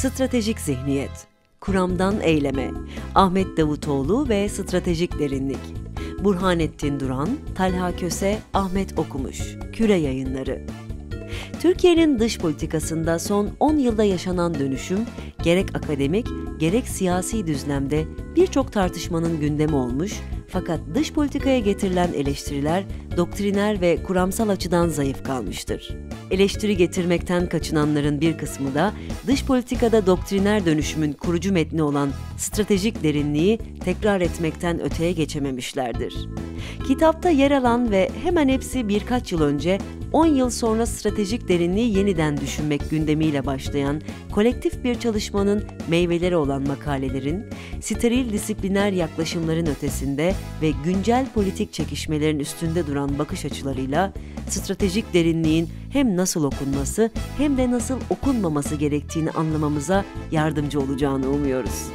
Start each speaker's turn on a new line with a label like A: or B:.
A: Stratejik Zihniyet, Kuramdan Eyleme, Ahmet Davutoğlu ve Stratejik Derinlik, Burhanettin Duran, Talha Köse, Ahmet Okumuş, Küre Yayınları. Türkiye'nin dış politikasında son 10 yılda yaşanan dönüşüm, gerek akademik, gerek siyasi düzlemde birçok tartışmanın gündemi olmuş, fakat dış politikaya getirilen eleştiriler doktriner ve kuramsal açıdan zayıf kalmıştır. Eleştiri getirmekten kaçınanların bir kısmı da dış politikada doktriner dönüşümün kurucu metni olan stratejik derinliği tekrar etmekten öteye geçememişlerdir. Kitapta yer alan ve hemen hepsi birkaç yıl önce 10 yıl sonra stratejik derinliği yeniden düşünmek gündemiyle başlayan kolektif bir çalışmanın meyveleri olan makalelerin, steril disipliner yaklaşımların ötesinde ve güncel politik çekişmelerin üstünde duran bakış açılarıyla stratejik derinliğin hem nasıl okunması hem de nasıl okunmaması gerektiğini anlamamıza yardımcı olacağını umuyoruz.